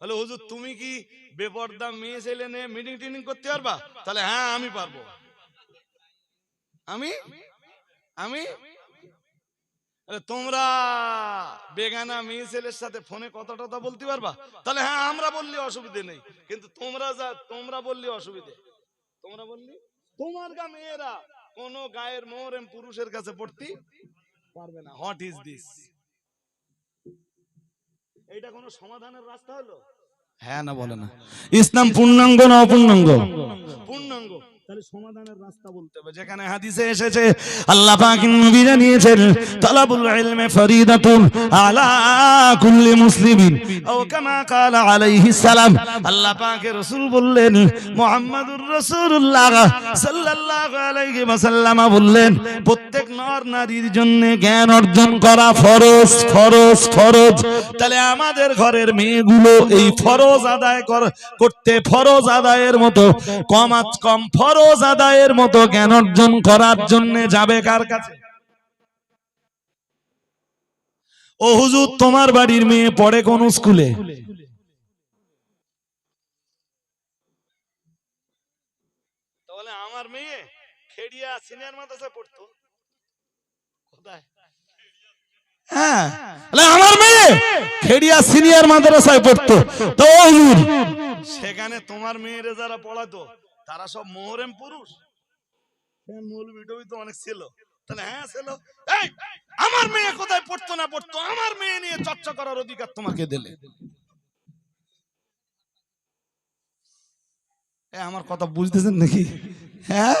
বলে হুজুর, তুমি কি বেপর্দা মেয়ে ছেলে নিয়ে মিটিং টিটিং করতে পারবা? তাহলে হ্যাঁ আমি পারব। আমি? আমি? তোমরা বেগানা মেয়ে ছেলের সাথে ফোনে কথা টথা বলতে পারবা? তাহলে হ্যাঁ আমরা বললে অসুবিধে নেই। কিন্তু তোমরা যা, তোমরা বললে অসুবিধে। তোমরা বললি? তোমার গা মেয়েরা কোন গায়ের মোহরেম পুরুষের কাছে পড়তে পারবে না। হোয়াট ইজ দিস এইটা কোনো সমাধানের রাস্তা হলো হ্যাঁ না বলে না ইসলাম পূর্ণাঙ্গ না অপূর্ণাঙ্গ পূর্ণাঙ্গ তাহলে সমাধানের রাস্তা বলতে হবে যেখানে হাদিসে এসেছে আল্লাহ পাক নবী জানিয়েছেন তালাবুল ইলমি ফরিদাতুন আলা কুল্লি মুসলিমিন ও কামা قال আলাইহি সালাম আল্লাহ পাকের রাসূল বললেন মুহাম্মাদুর রাসূলুল্লাহ সাল্লাল্লাহু আলাইহি ওয়াসাল্লাম বললেন প্রত্যেক নর নারীর জন্য জ্ঞান অর্জন করা ফরজ ফরজ ফরজ তাহলে আমাদের ঘরের মেয়েগুলো এই ফরজ আদায় করতে ফরজ আদায়ের মতো কম আজ কম ফরজ আদায়ের মতো জ্ঞান অর্জন করার জন্য যাবে কার কাছে? ও হুজুর তোমার বাড়ির মেয়ে পড়ে কোন স্কুলে? তাহলে আমার মেয়ে খেড়িয়া সিনিয়র মাদ্রাসায় পড়তো কোথায় হ্যাঁ। তাহলে আমার মেয়ে খেড়িয়া সিনিয়র মাদ্রাসায় পড়তো। তো হুজুর। সেখানে তোমার মেয়েরে যারা পড়াতো তারা সব মোহরেম পুরুষ। হ্যাঁ তো অনেক ছিল। তাহলে হ্যাঁ ছিল। এই আমার মেয়ে কোথায় পড়তো না পড়তো? আমার মেয়ে নিয়ে চর্চা করার অধিকার তোমাকে দিলে। আমার কথা বুঝতেছেন নাকি? হ্যাঁ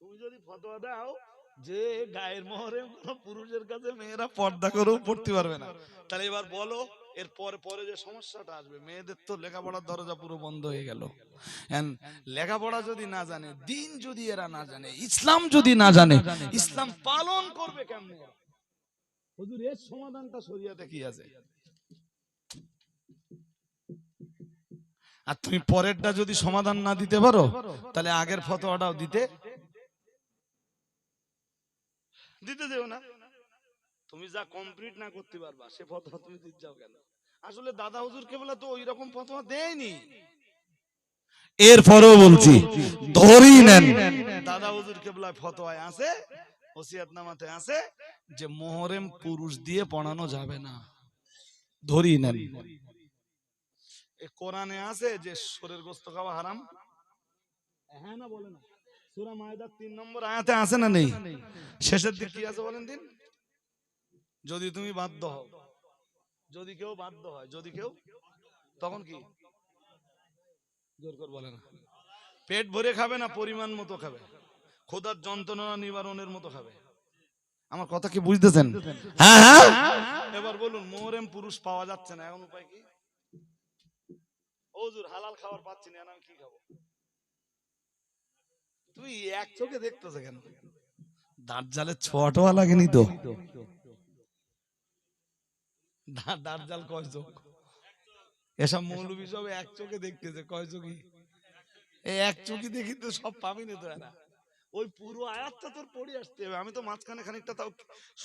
তুমি যদি ফতোয়া দাও যে গায়ের মোহরে কোন পুরুষের কাছে মেয়েরা পর্দা করেও পড়তে পারবে না। তাহলে এবার বলো এর পরে পরে যে সমস্যাটা আসবে, মেয়েদের তো লেখাপড়ার দরজা পুরো বন্ধ হয়ে গেল। লেখাপড়া যদি না জানে, দিন যদি এরা না জানে, ইসলাম যদি না জানে, ইসলাম পালন করবে কেমনে? হুজুর, এর সমাধানটা শরিয়াতে কি আছে? আর তুমি পরেরটা যদি সমাধান না দিতে পারো, তাহলে আগের ফতোয়াটাও দিতে দিতে দেও না। তুমি যা কমপ্লিট না করতে পারবা সে ফতোয়া তুমি দিতে যাও কেন? আসলে দাদা হুজুর কেবলা তো ওই রকম ফতোয়া দেয়নি। এরপরেও বলছি ধরেই নেন। দাদা হুজুর কেবলা ফতোয়ায় আছে ওসিয়াত নামাতে আছে যে মোহরেম পুরুষ দিয়ে পড়ানো যাবে না। ধরেই নেন। এ কোরআনে আছে যে সোরের গোস্ত খাওয়া হারাম? হ্যাঁ না বলে না। সূরা মায়দার 3 নম্বর আয়াতে আছে না নেই? শেষের দিক কি আছে বলেন দিন? যদি তুমি বাধ্য হও। যদি কেউ বাধ্য হয়, যদি কেউ, তখন কি? জোর করে বলে না। পেট ভরে খাবে না পরিমাণ মতো খাবে? খোদার যন্ত্রণা নিবারণের মতো খাবে? আমার কথা কি বুঝতেছেন? হ্যাঁ হ্যাঁ। এবার বলুন, মোহরেম পুরুষ পাওয়া যাচ্ছে না, এখন উপায় কি? ওজুর হালাল খাবার পাচ্ছি না আমি কি খাব? তুই এক চোখে দেখতেছে কেন? দাঁত জালে ছোয়াটোয়া লাগেনি তো। দাঁত জাল কয় চোখ? এসব মৌলবি সব এক চোখে দেখতেছে কয় চোখই? এই এক চোখই দেখি তো সব পাবি না তো এরা। ওই পুরো আয়াতটা তোর পড়ে আসতে হবে। আমি তো মাঝখানে খানিকটা তাও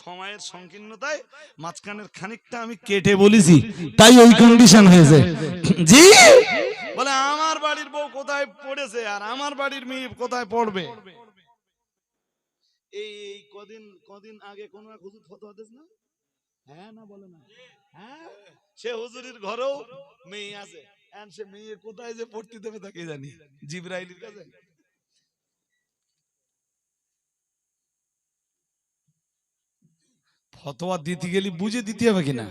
সময়ের সংকীর্ণতায় মাঝখানের খানিকটা আমি কেটে বলেছি, তাই ওই কন্ডিশন হয়েছে। জি? বলে, আমার বাড়ির বউ কোথায় পড়েছে আর আমার বাড়ির মেয়ে কোথায় পড়বে? এই কদিন কদিন আগে কোন এক হুজুর ফতোয়া দিস না? হ্যাঁ না বলে না? হ্যাঁ? সে হুজুরির ঘরেও মেয়ে আছে। সে মেয়ে কোথায় যে পড়তে দেবে তাকে জানি? জিব্রাইলের কাছে? ফতোয়া দিতে গেলে বুঝে দিতে হবে কিনা?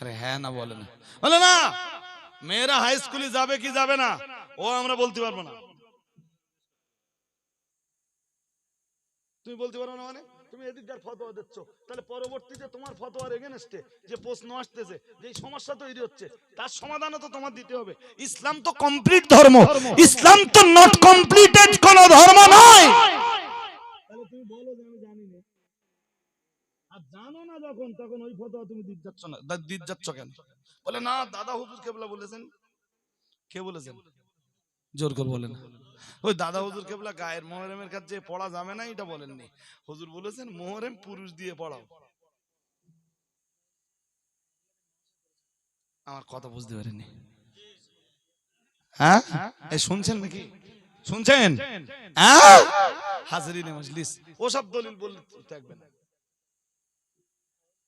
আরে হ্যাঁ না বলে না। বলে না মেয়েরা হাই স্কুলে যাবে কি যাবে না? ও আমরা বলতে পারব না। তুমি বলতে পারো না মানে? তুমি এদিককার ফতোয়া দিচ্ছ। তাহলে পরবর্তীতে তোমার ফতোয়ার এগেনস্টে যে প্রশ্ন আসতেছে যে এই সমস্যা তৈরি হচ্ছে তার সমাধানও তো তোমার দিতে হবে। ইসলাম তো কমপ্লিট ধর্ম। ইসলাম তো নট কমপ্লিটেড কোন ধর্ম নয়। তাহলে তুমি বলো যে আমি জানি না। আর জানো না যখন তখন ওই ফতোয়া তুমি দিতে যাচ্ছ না দিতে যাচ্ছ কেন? বলে না দাদা হুজুর কেবলা বলেছেন। কে বলেছেন? জোর করে বলেন। ওই দাদা হুজুর কেবলা গায়ের মোহরেমের কাছে পড়া যাবে না এটা বলেননি। হুজুর বলেছেন মোহরেম পুরুষ দিয়ে পড়াও। আমার কথা বুঝতে পারেনি হ্যাঁ? শুনছেন নাকি? শুনছেন? হ্যাঁ? হাজারিনে মজলিস। ওসব দলিল বললে থাকবে না।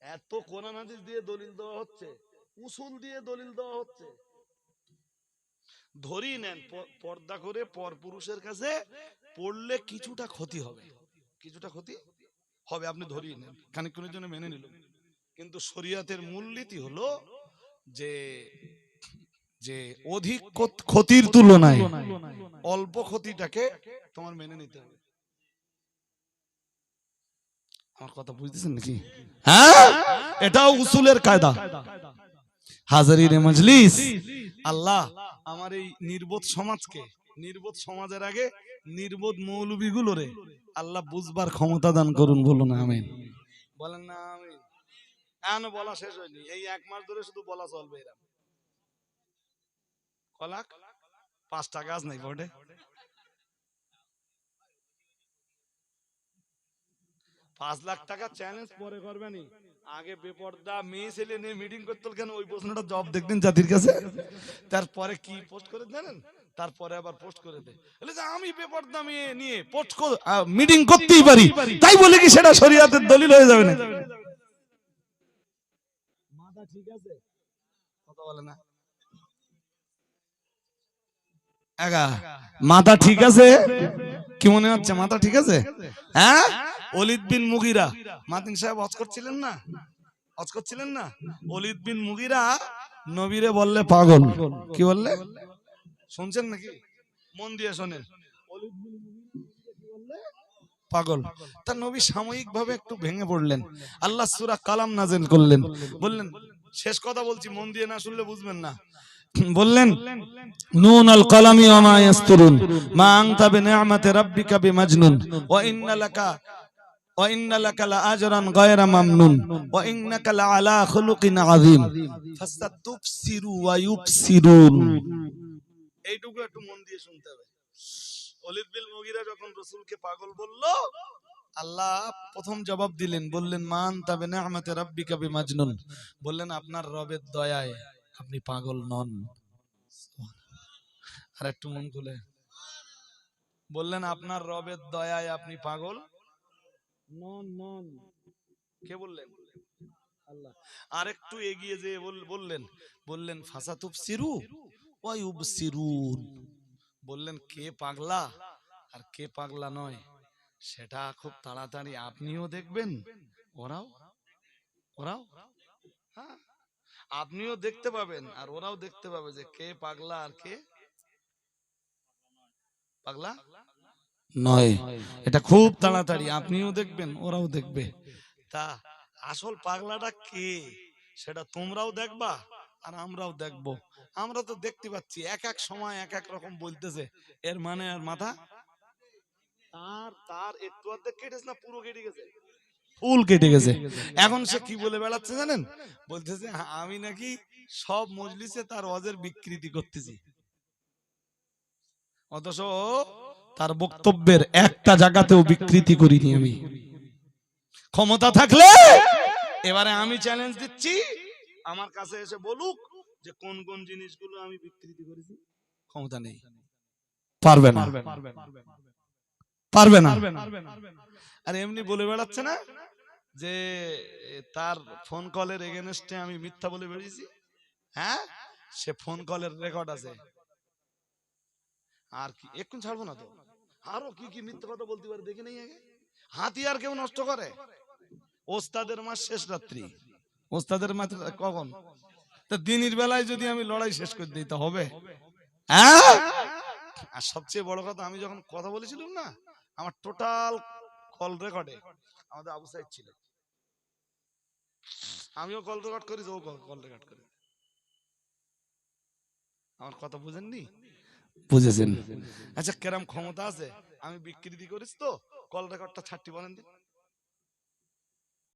এত কোরআন হাদিস দিয়ে দলিল দেওয়া হচ্ছে, উসুল দিয়ে দলিল দেওয়া হচ্ছে। ধরিয়ে নেন পর্দা করে পর পুরুষের কাছে পড়লে কিছুটা ক্ষতি হবে। কিছুটা ক্ষতি হবে, আপনি ধরিয়ে নেন, খানিকক্ষণের জন্য মেনে নিল কিন্তু শরিয়াতের মূলনীতি হলো যে যে অধিক ক্ষতির তুলনায় অল্প ক্ষতিটাকে তোমার মেনে নিতে হবে। আমার কথা বুঝতেছেন নাকি? হ্যাঁ? এটাও উসুলের কায়দা। হাজারিনে মজলিস। আল্লাহ আমার এই নির্বোধ সমাজকে নির্বোধ সমাজের আগে নির্বোধ মৌলবী গুলোরে আল্লাহ বুঝবার ক্ষমতা দান করুন বলুন আমিন। বলেন না আমিন। এখনও বলা শেষ হয়নি। এই এক মাস ধরে শুধু বলা চলবে এরা কলাক পাঁচটা গাছ নাই বোর্ডে পাঁচ লাখ টাকা চ্যালেঞ্জ পরে করবেনি। আগে বেপর্দা মেয়ে ছেলে নিয়ে মিটিং করতে কেন? ওই প্রশ্নটা জবাব দেখবেন জাতির কাছে। তারপরে কি পোস্ট করে জানেন? তারপরে আবার পোস্ট করে দেয়। যে, আমি বেপর্দা মেয়ে নিয়ে পোস্ট মিটিং করতেই পারি। তাই বলে কি সেটা শরীয়তের দলিল হয়ে যাবে না মাথা ঠিক আছে? কথা বলে না। মাথা ঠিক আছে? কি মনে হচ্ছে? মাথা ঠিক আছে? হ্যাঁ? অলিদ বিন মুগিরা। মাতিন সাহেব হজ করছিলেন না? হজ করছিলেন না? অলিদ বিন মুগিরা নবীরে বললে পাগল। কি বললে? শুনছেন নাকি? মন দিয়ে শোনেন? পাগল। তার নবী সাময়িক ভাবে একটু ভেঙে পড়লেন। আল্লাহ সুরা কালাম নাজেল করলেন। বললেন শেষ কথা বলছি মন দিয়ে না শুনলে বুঝবেন না। বললেন নুন আল কলামি ওয়া মা ইয়াসতুরুন মা আনতা বিনিআমাতি রাব্বিকা বিমাজনুন ওয়া ইন্না লাকা ওয়া ইন্না লাকা লাআজরান গায়রা মামনুন ওয়া ইন্নাকা লাআলা খুলুকিন আযীম। ফাসাতুবসিরু ওয়া ইউবসিরুন। এইটুকু একটু মন দিয়ে শুনতে হবে। ওলিদ বিল মুগিরা যখন রাসূলকে পাগল বলল আল্লাহ প্রথম জবাব দিলেন বললেন মান তাবে নিআমাতে রাব্বিকা বিমাজনুন। বললেন আপনার রবের দয়ায়। আপনি পাগল নন। আর একটু মন খুলে। বললেন আপনার রবের দয়ায় আপনি পাগল? নন নন। কে বললেন? আল্লাহ। আর একটু এগিয়ে যেয়ে বল- বললেন বললেন ফাসাতুব সিরু ওয়াইউব সিরুন। বললেন কে পাগলা? আর কে পাগলা নয় সেটা খুব তাড়াতাড়ি আপনিও দেখবেন ওরাও ওরাও হ্যাঁ? আপনিও দেখতে পাবেন আর ওরাও দেখতে পাবে যে কে পাগলা আর কে পাগলা? নয়। এটা খুব তাড়াতাড়ি আপনিও দেখবেন ওরাও দেখবে। তা আসল পাগলাটা কে? সেটা তোমরাও দেখবা আর আমরাও দেখব। আমরা তো দেখতে পাচ্ছি এক এক সময় এক এক রকম বলতেছে। এর মানে আর মাথা? তার তার একটু অর্ধেক কেটেছে না পুরো কেটে গেছে? ফুল কেটে গেছে। এখন সে কি বলে বেড়াচ্ছে জানেন? বলতেছে "হ্যাঁ, আমি নাকি সব মজলিসে তার অজের বিকৃতি করতেছি। অথচ তার বক্তব্যের একটা জায়গাতেও বিকৃতি করিনি আমি। ক্ষমতা থাকলে এবারে আমি চ্যালেঞ্জ দিচ্ছি আমার কাছে এসে বলুক যে কোন কোন জিনিসগুলো আমি বিকৃতি করেছি। ক্ষমতা নেই। পারবে না। পারবে না। আর এমনি বলে বেড়াচ্ছে না যে, তার ফোন কলের এগেনস্টে আমি মিথ্যা বলে বেরিয়েছি হ্যাঁ? সে ফোন কলের রেকর্ড আছে। আর কি? এক্ষুন ছাড়বো না তো? আরও কি কি মিথ্যা কথা বলতে পারে দেখে নেই আগে? হাতিয়ার কেউ নষ্ট করে? ওস্তাদের মাস শেষ রাত্রি। ওস্তাদের মাস কখন? তা দিনের বেলায় যদি আমি লড়াই শেষ করে দিই, তা হবে? হ্যাঁ? আর সবচেয়ে বড় কথা, আমি যখন কথা বলেছিলাম না আমার টোটাল কল রেকর্ডে আমাদের আবু সাইদ ছিল। আমিও কল রেকর্ড করি ও কল রেকর্ড করি। আমার কথা বুঝেননি? বুঝেছেন। আচ্ছা কেরাম ক্ষমতা আছে আমি বিকৃতি করিস তো কল রেকর্ডটা ছাড়টি বলেন দিন